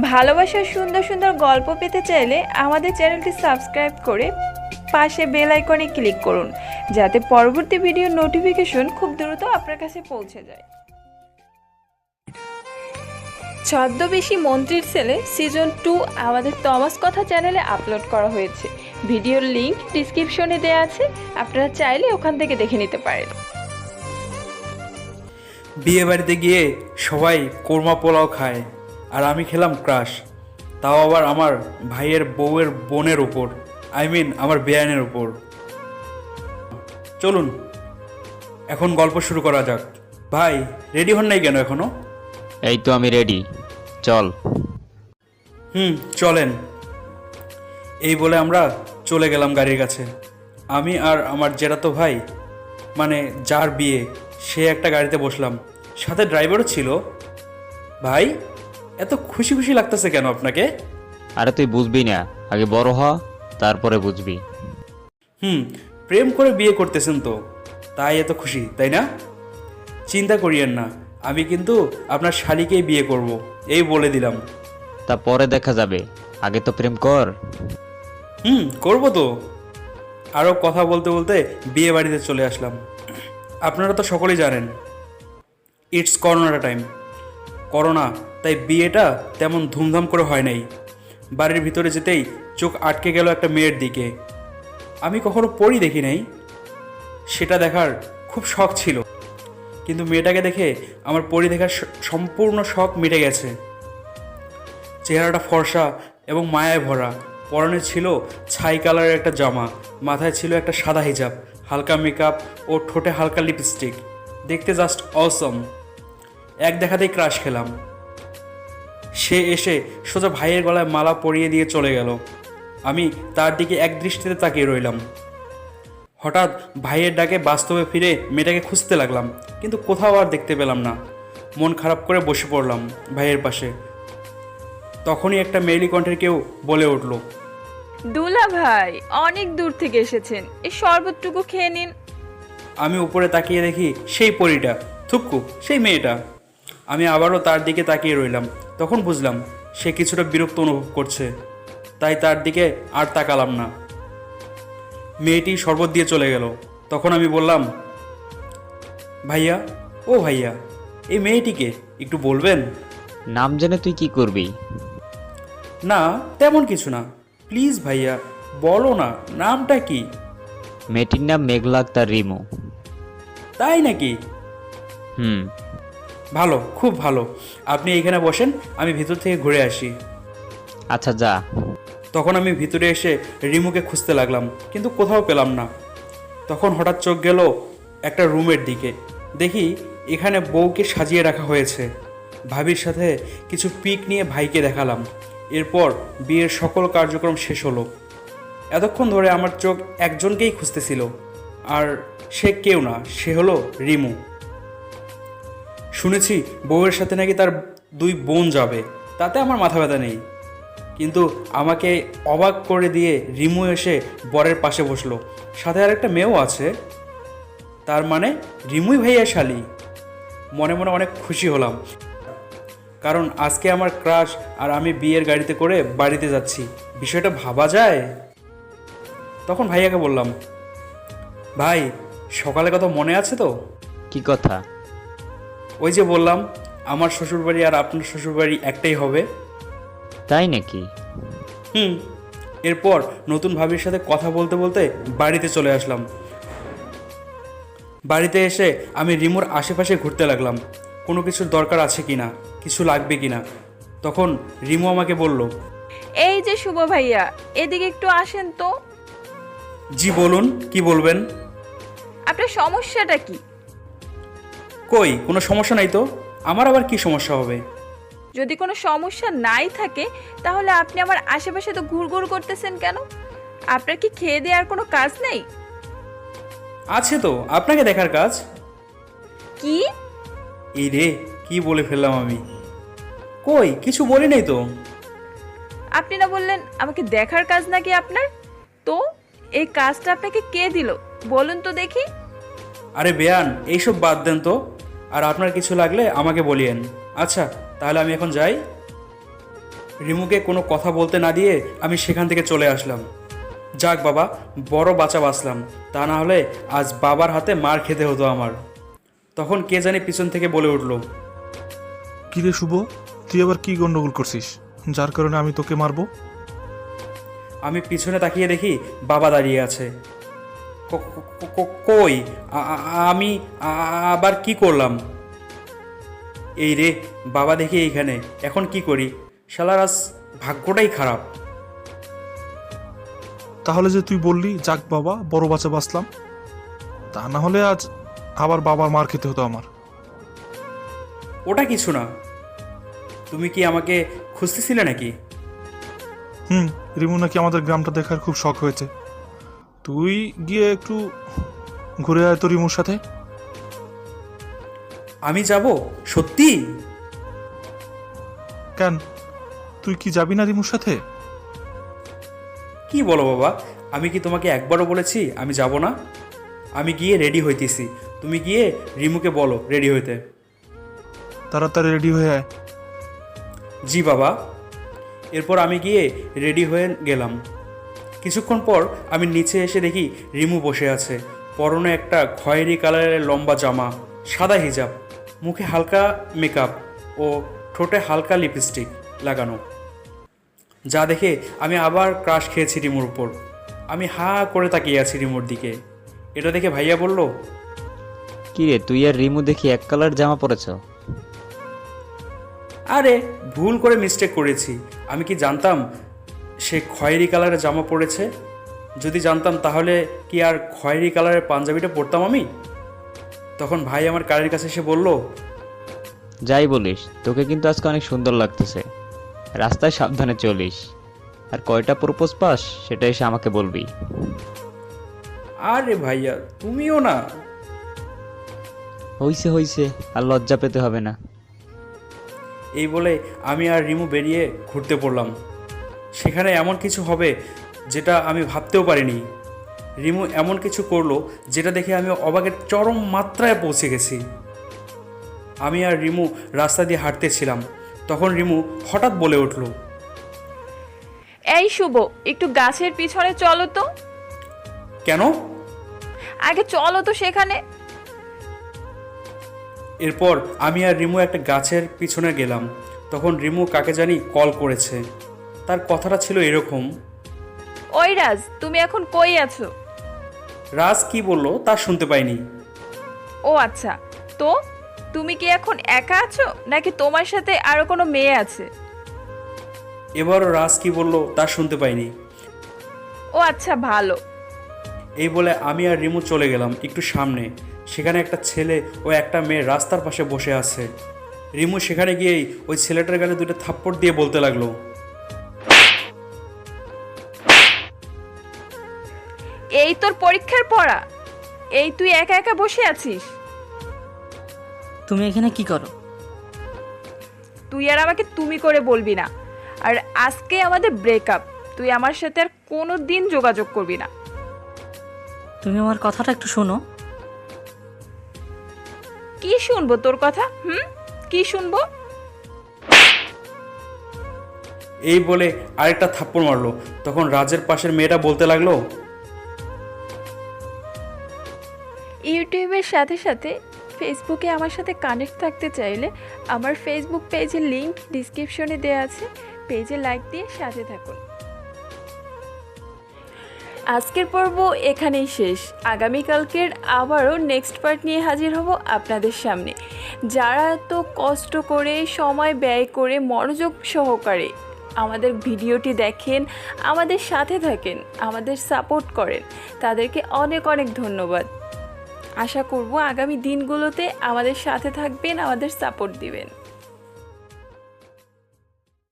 ভালোবাসার সুন্দর সুন্দর গল্প পেতে চাইলে আমাদের চ্যানেলটি সাবস্ক্রাইব করে পাশে বেল আইকনে ক্লিক করুন, যাতে পরবর্তী ভিডিও নোটিফিকেশন খুব দ্রুত আপনার কাছে পৌঁছে যায়। ছদ্মবেশী মন্ত্রীর ছেলে সিজন টু আমাদের তমাস কথা চ্যানেলে আপলোড করা হয়েছে। ভিডিওর লিংক ডিসক্রিপশনে দেওয়া আছে, আপনারা চাইলে ওখান থেকে দেখে নিতে পারেন। বিয়ে বাড়িতে গিয়ে সবাই কোরমা পোলাও খায়। আর আমি খেলাম ক্রাশ তাও আবার আমার ভাইয়ের বউয়ের বোনের ওপর আই মিন আমার বেয়ানের ওপর চলুন এখন গল্প শুরু করা যাক। ভাই রেডি হন নাই কেন এখনও? এই তো আমি রেডি চল। হুম চলেন। এই বলে আমরা চলে গেলাম গাড়ির কাছে। আমি আর আমার জেরাতো ভাই মানে যার বিয়ে সে একটা গাড়িতে বসলাম। সাথে ড্রাইভারও ছিল। ভাই? এত খুশি খুশি লাগতেছে কেন আপনাকে? আরে তুই বুঝবি না। আগে বড় হ তারপরে বুঝবি। হুম প্রেম করে বিয়ে করতেছেন তো। তাই এত খুশি তাই না? চিন্তা করিয়েন না আমি কিন্তু আপনার শালিকেই বিয়ে করব এই বলে দিলাম। তা পরে দেখা যাবে। আগে তো প্রেম কর। হুম করব তো। আরও কথা বলতে বলতে বিয়ে বাড়িতে চলে আসলাম। আপনারা তো সকলেই জানেন ইটস করোনাটা টাইম করোনা তাই বিয়েটা তেমন ধুমধাম করে হয় নাই। বাড়ির ভিতরে যেতেই চোখ আটকে গেল একটা মেয়ের দিকে। আমি কখনো পড়ি দেখি নাই। সেটা দেখার খুব শখ ছিল। কিন্তু মেয়েটাকে দেখে আমার পরি দেখার সম্পূর্ণ শখ মিটে গেছে। চেহারাটা ফর্সা এবং মায়ায় ভরা। পরনে ছিল ছাই কালারের একটা জামা, মাথায় ছিল একটা সাদা হিজাব, হালকা মেকআপ ও ঠোঁটে হালকা লিপস্টিক দেখতে জাস্ট অসম এক দেখাতেই ক্রাশ খেলাম। সে এসে সোজা ভাইয়ের গলায় মালা পরিয়ে দিয়ে চলে গেল। আমি তার দিকে এক দৃষ্টিতে তাকিয়ে রইলাম। হঠাৎ ভাইয়ের ডাকে বাস্তবে ফিরে মেয়েটাকে খুঁজতে লাগলাম কিন্তু কোথাও আর দেখতে পেলাম না। মন খারাপ করে বসে পড়লাম ভাইয়ের পাশে। তখনই একটা মেয়েলি কণ্ঠের কেউ বলে উঠল দুলা ভাই অনেক দূর থেকে এসেছেন। এই শরবতটুকু খেয়ে নিন। আমি উপরে তাকিয়ে দেখি সেই পরিটা থুপকু সেই মেয়েটা। আমি আবারও তার দিকে তাকিয়ে রইলাম। তখন বুঝলাম সে কিছুটা বিরক্ত অনুভব করছে তাই তার দিকে আর তাকালাম না। মেয়েটি শরবত দিয়ে চলে গেল। তখন আমি বললাম ভাইয়া ও ভাইয়া এই মেয়েটিকে একটু বলবেন? নাম জেনে তুই কি করবি? না তেমন কিছু না। প্লিজ ভাইয়া বলো না নামটা কি? মেয়েটির নাম মেঘলা তার রিমু। তাই নাকি? হুম। ভালো খুব ভালো। আপনি এইখানে বসেন আমি ভিতর থেকে ঘুরে আসি। আচ্ছা যা। তখন আমি ভিতরে এসে রিমুকে খুঁজতে লাগলাম কিন্তু কোথাও পেলাম না। তখন হঠাৎ চোখ গেল একটা রুমের দিকে। দেখি এখানে বউকে সাজিয়ে রাখা হয়েছে। ভাবির সাথে কিছু পিক নিয়ে ভাইকে দেখালাম। এরপর বিয়ের সকল কার্যক্রম শেষ হলো। এতক্ষণ ধরে আমার চোখ একজনকেই খুঁজতেছিল আর সে কেউ না সে হলো রিমু। শুনেছি বউয়ের সাথে নাকি তার দুই বোন যাবে, তাতে আমার মাথা ব্যথা নেই। কিন্তু আমাকে অবাক করে দিয়ে রিমু এসে বরের পাশে বসল। সাথে আর একটা মেয়েও আছে। তার মানে রিমুই ভাইয়া শালি। মনে মনে অনেক খুশি হলাম। কারণ আজকে আমার ক্রাশ আর আমি বিয়ের গাড়িতে করে বাড়িতে যাচ্ছি। বিষয়টা ভাবা যায়? তখন ভাইয়াকে বললাম, ভাই সকালে কথা মনে আছে তো? কি কথা? ওই যে বললাম আমার শ্বশুরবাড়ি আর আপনার শ্বশুরবাড়ি একটাই হবে। তাই নাকি? হুম এরপর নতুন ভাবির সাথে কথা বলতে বলতে বাড়িতে চলে আসলাম। বাড়িতে এসে আমি রিমোর আশেপাশে ঘুরতে লাগলাম। কোনো কিছুর দরকার আছে কি না কিছু লাগবে কি না তখন রিমু আমাকে বলল এই যে শুভ ভাইয়া এদিকে একটু আসেন তো। জি বলুন কি বলবেন? আপনার সমস্যাটা কি? কই কোনো সমস্যা নাই তো? আমার আবার কি সমস্যা হবে? যদি কোনো সমস্যা নাই থাকে তাহলে আপনি আমার আশেপাশে তো ঘুরঘুর করতেছেন কেন? আপনার কি খেয়ে দেওয়ার কোনো কাজ নেই? আছে তো আপনাকে দেখার কাজ। কি? এই রে কি বলে ফেললাম আমি? কই কিছু বলি নাই তো? আপনি না বললেন আমাকে দেখার কাজ নাকি আপনার? তো এই কাজটা আপনাকে কে দিল? বলুন তো দেখি। আরে বেয়ান এইসব বাদ দেন তো। আর আপনার কিছু লাগলে আমাকে বলিয়েন। আচ্ছা তাহলে আমি এখন যাই। রিমুকে কোনো কথা বলতে না দিয়ে আমি সেখান থেকে চলে আসলাম। যাক বাবা বড় বাঁচা বাঁচলাম। তা না হলে আজ বাবার হাতে মার খেতে হতো আমার। তখন কে জানি পিছন থেকে বলে উঠল কি রে শুভ তুই আবার কি গন্ডগোল করছিস? যার কারণে আমি তোকে মারবো? আমি পিছনে তাকিয়ে দেখি বাবা দাঁড়িয়ে আছে। কই? আমি আবার কি করলাম? এই রে বাবা দেখি এইখানে। এখন কি করি? শালার আজ ভাগ্যটাই খারাপ। তাহলে যে তুই বললি যাক বাবা বড় বাচ্চা বাঁচলাম। তা না হলে আজ আবার বাবার মার খেতে হতো আমার। ওটা কিছু না। তুমি কি আমাকে খুঁজতেছিলে নাকি? হুম রিমু নাকি আমাদের গ্রামটা দেখার খুব শখ হয়েছে। তুই গিয়ে একটু ঘুরে আয় তো রিমুর সাথে। আমি যাব? সত্যি? কেন? তুই কি যাবি না রিমুর সাথে? কি বলো বাবা? আমি কি তোমাকে একবারও বলেছি আমি যাব না? আমি গিয়ে রেডি হইতেছি। তুমি গিয়ে রিমুকে বলো রেডি হইতে। তাড়াতাড়ি রেডি হয়ে আয়। জি বাবা। এরপর আমি গিয়ে রেডি হয়ে গেলাম। কিছুক্ষণ পর আমি নিচে এসে দেখি রিমু বসে আছে। পরনে একটা খয়েরি কালারের লম্বা জামা সাদা হিজাব মুখে হালকা মেকআপ ও ঠোঁটে হালকা লিপস্টিক লাগানো। যা দেখে আমি আবার ক্রাশ খেয়েছি রিমুর উপর। আমি হা করে তাকিয়ে আছি রিমুর দিকে। এটা দেখে ভাইয়া বলল কি রে তুই আর রিমু দেখি এক কালার জামা পরেছ? আরে ভুল করে মিস্টেক করেছি। আমি কি জানতাম সে খয়েরি কালারের জামা পরেছে। যদি জানতাম তাহলে কি আর খয়েরি কালারের পাঞ্জাবিটা পরতাম আমি? তখন ভাই আমার কারের কাছে এসে বলল যাই বলিস তোকে কিন্তু আজকে অনেক সুন্দর লাগতেছে। রাস্তায় সাবধানে চলিস। আর কয়টা প্রপোজ পাস সেটা এসে আমাকে বলবি। আরে ভাইয়া তুমিও না। হইছে হইছে আর লজ্জা পেতে হবে না। এই বলে আমি আর রিমু বেরিয়ে ঘুরতে পড়লাম। সেখানে এমন কিছু হবে যেটা আমি ভাবতেও পারিনি। রিমু এমন কিছু করল যেটা দেখে আমি অবাকের চরম মাত্রায় পৌঁছে গেছি। আমি আর রিমু রাস্তা দিয়ে হাঁটতেছিলাম। তখন রিমু হঠাৎ বলে উঠল এই শুভ একটু গাছের পিছনে চলো তো। কেন? আগে চলো তো সেখানে। এরপর আমি আর রিমু একটা গাছের পিছনে গেলাম। তখন রিমু কাকে জানি কল করেছে। তার কথাটা ছিল এরকম। ওই রাজ তুমি এখন কই আছো? রাজ কি বলল তা শুনতে পাইনি। ও আচ্ছা তো তুমি কি এখন একা আছো নাকি তোমার সাথে আরও কোনো মেয়ে আছে? এবারও রাজ কি বলল তা শুনতে পাইনি। ও আচ্ছা ভালো। এই বলে আমি আর রিমু চলে গেলাম একটু সামনে। সেখানে একটা ছেলে ও একটা মেয়ে রাস্তার পাশে বসে আছে। রিমু সেখানে গিয়েই ওই ছেলেটার গালে দুটো থাপ্পড় দিয়ে বলতে লাগল। এই তোর পরীক্ষার পড়া? এই তুই একা একা বসে আছিস? তুমি এখানে কি করো? তুই আর আমাকে তুমি করে বলবি না। আর আজকে আমাদের ব্রেকআপ তুই আমার সাথে আর কোনো দিন যোগাযোগ করবি না। তুমি আমার কথাটা একটু শোনো। কি শুনব তোর কথা? হুম? কি শুনব? এই বলে আরেকটা থাপ্পড় মারলো। তখন রাজের পাশের মেয়েটা বলতে লাগল ইউটিউবের সাথে সাথে ফেসবুকে আমার সাথে কানেক্ট থাকতে চাইলে আমার ফেসবুক পেজের লিংক ডিসক্রিপশনে দেওয়া আছে। পেজে লাইক দিয়ে সাথে থাকুন। আজকের পর্ব এখানেই শেষ। আগামীকালকের আবারও নেক্সট পার্ট নিয়ে হাজির হব আপনাদের সামনে। যারা এত কষ্ট করে, সময় ব্যয় করে, মনোযোগ সহকারে আমাদের ভিডিওটি দেখেন, আমাদের সাথে থাকেন, আমাদের সাপোর্ট করেন, তাদেরকে অনেক অনেক ধন্যবাদ। আশা করব আগামী দিনগুলোতে আমাদের সাথে থাকবেন আমাদের সাপোর্ট দিবেন।